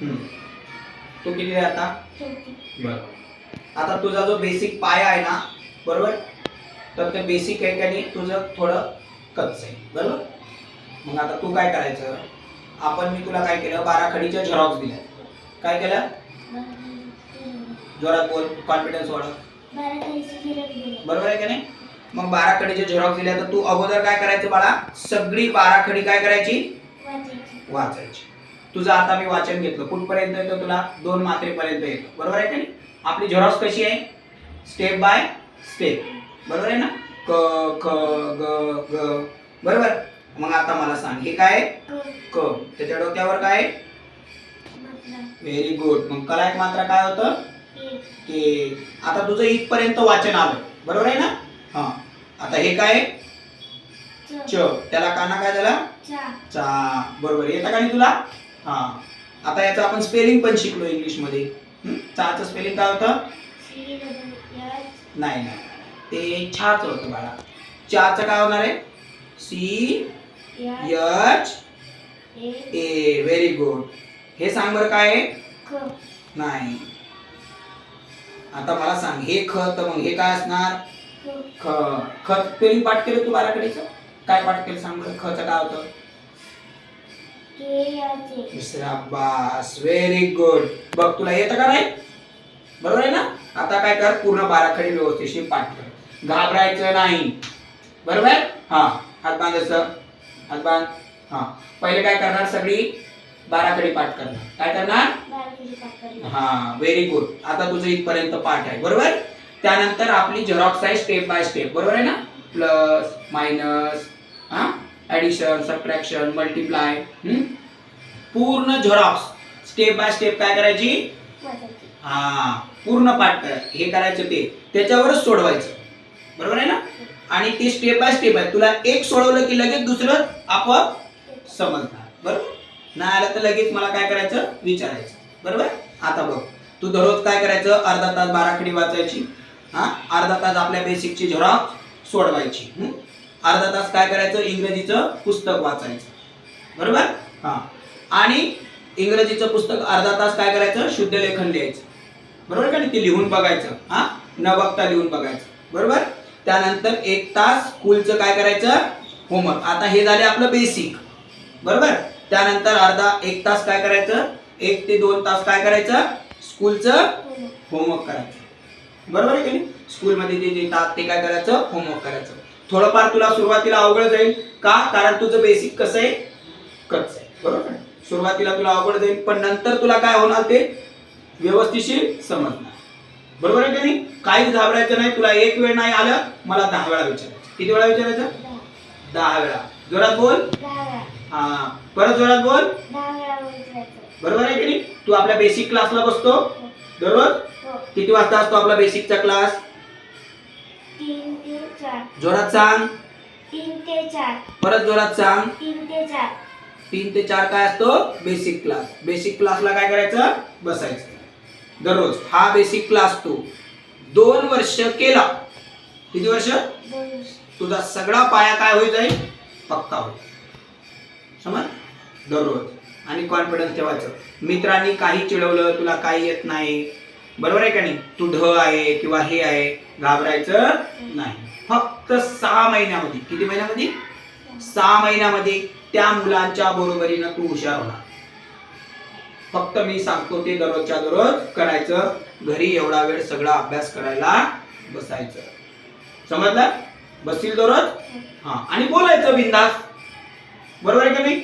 तू किती आहे आता? आता तुझा जो बेसिक पाया आहे ना बरोबर? तर ते बेसिक आहे का नाही तुझं थोडं कच्च आहे. बरोबर? मग आता तू काय करायचं? आपण मी तुला काय केलं? बारा खडीच्या झेरॉक्स दिल्या. काय केलं? जोरात बोल कॉन्फिडन्स वाढव. बरोबर आहे का नाही? मग बारा खडीचे झेरॉक्स दिल्या तर तू अगोदर काय करायचं बाळा? सगळी बारा खडी काय करायची? वाचायची. तुझं आता मी वाचन घेतलं. कुठपर्यंत येतं तुला? दोन मात्रेपर्यंत येतं. बरोबर आहे का नाही? आपली झेरॉक्स कशी आहे? स्टेप बाय स्टेप बरोबर आहे ना? क ख ग ग. बरोबर? मग आता मला सांग. हे काय? क. त्याच्या डोक्यावर काय व्हेरी गुड मग कला एक मात्रा काय होतं? की आता तुझं इथपर्यंत वाचन आलं. बरोबर आहे ना? हा. आता हे काय? च. त्याला काना काय झाला? चा. चा. बरोबर. येतं का नाही तुला? हा. आता याचं आपण स्पेलिंग पण शिकलो इंग्लिशमध्ये हं? चाचं स्पेलिंग काय होतं? नाही नाही. ते छाच होतं बाळा. चाचं काय होणार आहे? C H A. Very good हे सांग बरं काय नाही. आता मला सांग हे ख तर मग हे काय असणार? ख. ख. स्पेलिंग पाठ केलं तू बाराकडीचं काय पाठ केलं सांग बरं? खचं काय होतं? बास. व्हेरी गुड बघ तुला येतं का नाही? बरोबर आहे ना? आता काय कर पूर्ण बाराखडी व्यवस्थितशीर पाठ कर. घाबरायचं नाही. बरोबर हा. हात बांधायचं हात बांध. हा. पहिले काय करणार सगळी? बाराखडी पाठ करणार. काय करणार? हा. व्हेरी गुड आता तुझं इथपर्यंत पाठ आहे. बरोबर? त्यानंतर आपली झेरॉक्स आहे स्टेप बाय स्टेप बरोबर आहे ना? प्लस मायनस हा? ऍडिशन सबट्रॅक्शन मल्टिप्लाय पूर्ण झेरॉक्स स्टेप बाय स्टेप काय करायची? हा पूर्ण पाठ करा हे करायचं ते. त्याच्यावरच सोडवायचं. बरोबर आहे ना? आणि ते स्टेप बाय स्टेप आहे. तुला एक सोडवलं की लगेच दुसरं आपोआप समजणार. बरोबर? नाही आलं तर लगेच मला काय करायचं? विचारायचं. बरोबर? आता बघ. तू दररोज काय करायचं? अर्धा तास बाराखडी वाचायची. हा? अर्धा तास आपल्या बेसिकची झेरॉक्स सोडवायची? अर्धा तास काय करायचं? इंग्रजीचं पुस्तक वाचायचं. बरोबर? हा. आणि इंग्रजीचं पुस्तक अर्धा तास काय करायचं? शुद्ध लेखन लिहायचं. बरोबर का ते लिहून बघायचं. हा? न बघता लिहून बघायचं. बरोबर? त्यानंतर एक तास स्कूलचं काय करायचं? होमवर्क. आता हे झाले आपलं बेसिक बरोबर? त्यानंतर अर्धा एक तास काय करायचं? एक ते दोन तास काय करायचं? स्कूलचं होमवर्क. करायचं. बरोबर आहे की नाही? स्कूलमध्ये जे देतात ते काय करायचं? होमवर्क करायचं. थोडंफार तुला सुरुवातीला अवघड जाईल. का? कारण तुझं बेसिक कसं आहे? कच्च आहे. बरोबर? आहे? सुरुवातीला तुला अवघड जाईल पण नंतर तुला काय होणार ते व्यवस्थितशीर समजणार. बरोबर आहे की नाही? काहीच घाबरायचं नाही. तुला एक वेळ नाही आलं मला दहा वेळा विचारायचं. किती वेळा विचारायचं? दहा वेळा. जोरात बोल. हा. परत जोरात बोल. बरोबर आहे की नाही? तू आपल्या बेसिक क्लासला बसतो. दररोज? किती वाजता असतो आपला बेसिकचा क्लास तीन ते चार. जोरात सांग. तीन ते चार. परत जोरात सांग. तीन ते चार. तीन ते चार काय असतो? बेसिक क्लास बेसिक क्लासला काय करायचं? बसायचं. दररोज. हा बेसिक क्लास तू दोन वर्ष केला. किती वर्ष? तुझा सगळा पाया काय होईल जाईल? पक्का होईल. समज? दररोज. आणि कॉन्फिडन्स ठेवायचं. मित्रांनी काही चिडवलं तुला काही येत नाही. बरोबर आहे का नाही? तू ढ आहे किंवा हे आहे घाबरायचं नाही. फक्त सहा महिन्यामध्ये किती महिन्यामध्ये? सहा महिन्यामध्ये त्या मुलांच्या बरोबरीनं तू हुशार होणार. फक्त मी सांगतो ते दररोजच्या दररोज करायचं. घरी एवढा वेळ सगळा अभ्यास करायला बसायचं. समजलं? बसतील दररोज? हा. आणि बोलायचं बिंदास. बरोबर आहे का नाही?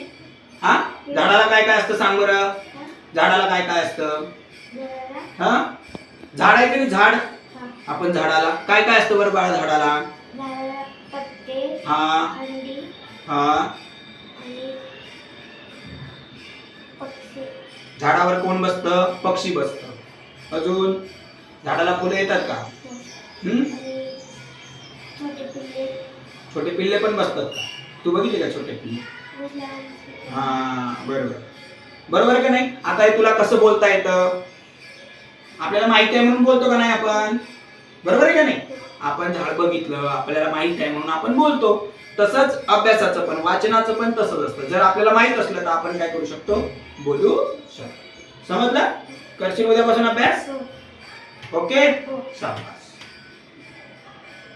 हा? झाडाला काय काय असतं सांग बरं? झाडाला काय काय असतं? हा? झाड आहे की नाही झाड? आपण झाडाला. काय काय असतं बरं बाळा झाडाला? हा. हा. झाडावर कोण बसतं? पक्षी बसतं. अजून? झाडाला फुलं येतात का? हम्म? छोटे पिल्ले पण बसतात का? तू बघितले का छोटे पिल्ले? हा बरोबर. बरोबर का नाही? आता हे तुला कसं बोलता येतं? आपल्याला माहिती आहे म्हणून बोलतो का नाही आपण? बरोबर आहे का नाही? आपण झाड बघितलं आपल्याला माहीत आहे म्हणून आपण बोलतो. तसंच अभ्यासाचं पण वाचनाचं पण तसंच असतं. जर आपल्याला माहीत असलं तर आपण काय करू शकतो? बोलू शकतो. समजलं? करशील उद्यापासून अभ्यास? हो. ओके? हो. शाबास